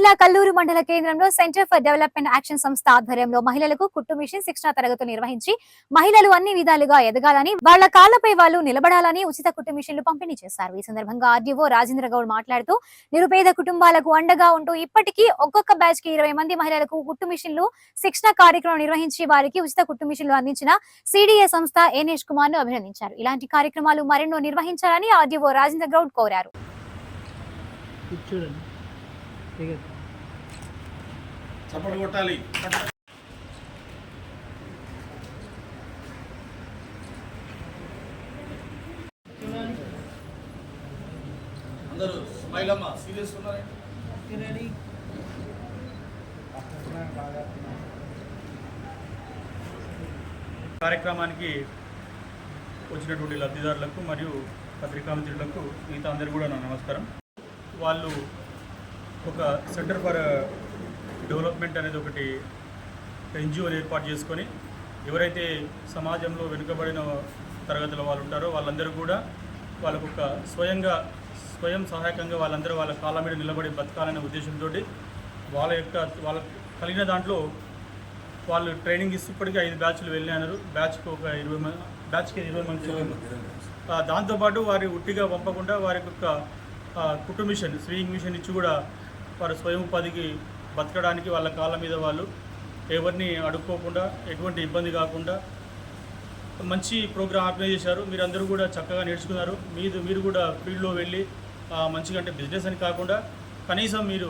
జిల్లా కల్లూరు మండల కేంద్రంలో సెంటర్ ఫర్ డెవలప్మెంట్ యాక్షన్ సంస్థ ఆధ్వర్యంలో మహిళలకు కుట్టు మిషన్ శిక్షణ తరగతులు నిర్వహించి మహిళలు అన్ని విధాలుగా ఎదగాలని వాళ్ళ కాళ్ళపై వాళ్ళు నిలబడాలని ఉచిత కుట్టు మిషన్లు పంపిణీ చేశారు. ఈ సందర్భంగా ఆర్డీఓ రాజేంద్ర గౌడ్ మాట్లాడుతూ నిరుపేద కుటుంబాలకు అండగా ఉంటూ ఇప్పటికీ ఒక్కొక్క బ్యాచ్కి ఇరవై మంది మహిళలకు కుట్టు మిషన్లు శిక్షణ కార్యక్రమం నిర్వహించి వారికి ఉచిత కుట్టు మిషన్లు అందించిన సిడిఏ సంస్థ ఏనేష్ కుమార్ను అభినందించారు. ఇలాంటి కార్యక్రమాలు మరెన్నో నిర్వహించాలని ఆర్డీఓ రాజేంద్ర గౌడ్ కోరారు. చూడండి. చప్పట్లు కొట్టాలి. అందరూ స్మైల్ అమ్మా సీరియస్ ఉన్నారండి కార్యక్రమానికి వచ్చినటువంటి లబ్ధిదారులకు మరియు పత్రికా మిత్రులకు మిగతా అందరికీ కూడా నా నమస్కారం. వాళ్ళు ఒక సెంటర్ ఫర్ డెవలప్మెంట్ అనేది ఒకటి ఎన్జిఓని ఏర్పాటు చేసుకొని ఎవరైతే సమాజంలో వెనుకబడిన తరగతుల వాళ్ళు ఉంటారో వాళ్ళందరూ కూడా వాళ్ళకు ఒక స్వయంగా స్వయం సహాయకంగా వాళ్ళందరూ వాళ్ళ కాళ్ళ మీద నిలబడి బతకాలనే ఉద్దేశంతో వాళ్ళ యొక్క వాళ్ళ కలిగిన దాంట్లో వాళ్ళు ట్రైనింగ్ ఇస్తూ ఇప్పటికీ ఐదు బ్యాచ్లు వెళ్ళినారు. బ్యాచ్కి ఒక ఇరవై మంది బ్యాచ్కి ఇరవై మంది దాంతోపాటు వారి ఉట్టిగా పంపకుండా వారికి ఒక ఆ, కుట్టు మిషన్ స్వింగ్ మిషన్ ఇచ్చి కూడా వారు స్వయం ఉపాధికి బతకడానికి వాళ్ళ కాళ్ళ మీద వాళ్ళు ఎవరిని అడుక్కోకుండా ఎటువంటి ఇబ్బంది కాకుండా మంచి ప్రోగ్రామ్ ఆర్గనైజ్ చేశారు. మీరందరూ కూడా చక్కగా నేర్చుకున్నారు. మీరు మీరు కూడా ఫీల్డ్లో వెళ్ళి మంచిగా అంటే బిజినెస్ అని కాకుండా కనీసం మీరు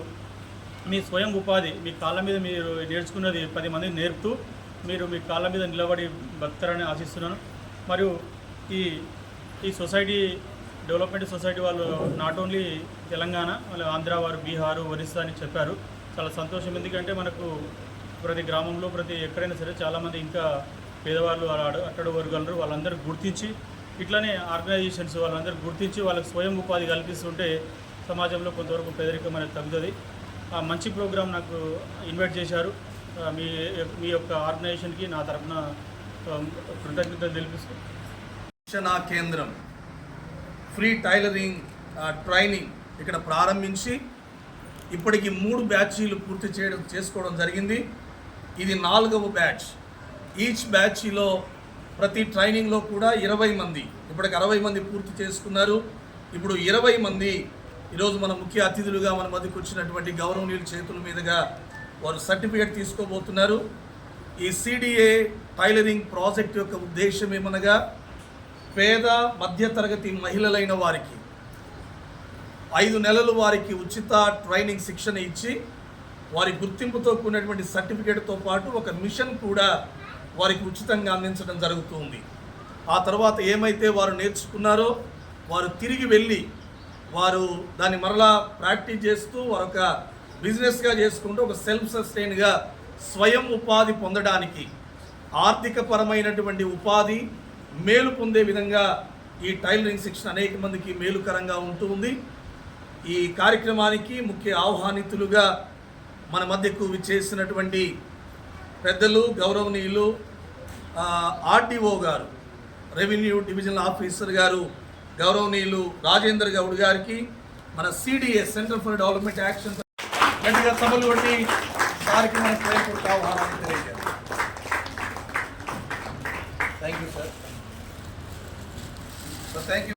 మీ స్వయం ఉపాధి మీ కాళ్ళ మీద మీరు నేర్చుకున్నది పది మందికి నేర్పుతూ మీరు మీ కాళ్ళ మీద నిలబడి బతారని ఆశిస్తున్నాను. మరియు ఈ ఈ సొసైటీ డెవలప్మెంట్ సొసైటీ వాళ్ళు నాట్ ఓన్లీ తెలంగాణ వాళ్ళు ఆంధ్ర వారు బీహారు ఒరిస్సా అని చెప్పారు. చాలా సంతోషం. ఎందుకంటే మనకు ప్రతి గ్రామంలో ప్రతి ఎక్కడైనా సరే చాలామంది ఇంకా పేదవాళ్ళు అడు అట్టడు వర్గాలు వాళ్ళందరూ గుర్తించి ఇట్లానే ఆర్గనైజేషన్స్ వాళ్ళందరూ గుర్తించి వాళ్ళకి స్వయం ఉపాధి కల్పిస్తుంటే సమాజంలో కొంతవరకు పేదరికం అనేది తగ్గుతుంది. ఆ మంచి ప్రోగ్రాం నాకు ఇన్వైట్ చేశారు. మీ మీ యొక్క ఆర్గనైజేషన్కి నా తరఫున కృతజ్ఞతలు తెలిపిస్తూ శిక్షణా కేంద్రం. ఫ్రీ టైలరింగ్ ట్రైనింగ్ ఇక్కడ ప్రారంభించి ఇప్పటికి మూడు బ్యాచీలు పూర్తి చేయడం చేసుకోవడం జరిగింది. ఇది నాలుగవ బ్యాచ్. ఈచ్ బ్యాచ్లో ప్రతి ట్రైనింగ్లో కూడా ఇరవై మంది ఇప్పటికి అరవై మంది పూర్తి చేసుకున్నారు. ఇప్పుడు ఇరవై మంది ఈరోజు మన ముఖ్య అతిథులుగా మన మధ్యకు వచ్చినటువంటి గౌరవనీయుల చేతుల మీదుగా వారు సర్టిఫికేట్ తీసుకోబోతున్నారు. ఈ సిడిఏ టైలరింగ్ ప్రాజెక్ట్ యొక్క ఉద్దేశం ఏమనగా పేద మధ్యతరగతి మహిళలైన వారికి ఐదు నెలలు వారికి ఉచిత ట్రైనింగ్ శిక్షణ ఇచ్చి వారి గుర్తింపుతో కూడినటువంటి సర్టిఫికేట్తో పాటు ఒక మిషన్ కూడా వారికి ఉచితంగా అందించడం జరుగుతుంది. ఆ తర్వాత ఏమైతే వారు నేర్చుకున్నారో వారు తిరిగి వెళ్ళి వారు దాన్ని మరలా ప్రాక్టీస్ చేస్తూ వారొక బిజినెస్గా చేసుకుంటూ ఒక సెల్ఫ్ సస్టైన్గా స్వయం ఉపాధి పొందడానికి ఆర్థికపరమైనటువంటి ఉపాధి మేలు పొందే విధంగా ఈ టైలరింగ్ శిక్షణ అనేక మందికి మేలుకరంగా ఉంటూ ఉంది. ఈ కార్యక్రమానికి ముఖ్య ఆహ్వానితులుగా మన మధ్యకు విచ్చేసినటువంటి పెద్దలు గౌరవనీయులు ఆర్డీఓ గారు రెవెన్యూ డివిజనల్ ఆఫీసర్ గారు గౌరవనీయులు రాజేందర్ గౌడ్ గారికి మన CDS centre for development action గట్టిగా సభలు కొట్టి కార్యక్రమానికి ఆహ్వానాన్ని తెలియజేస్తారు So thank you.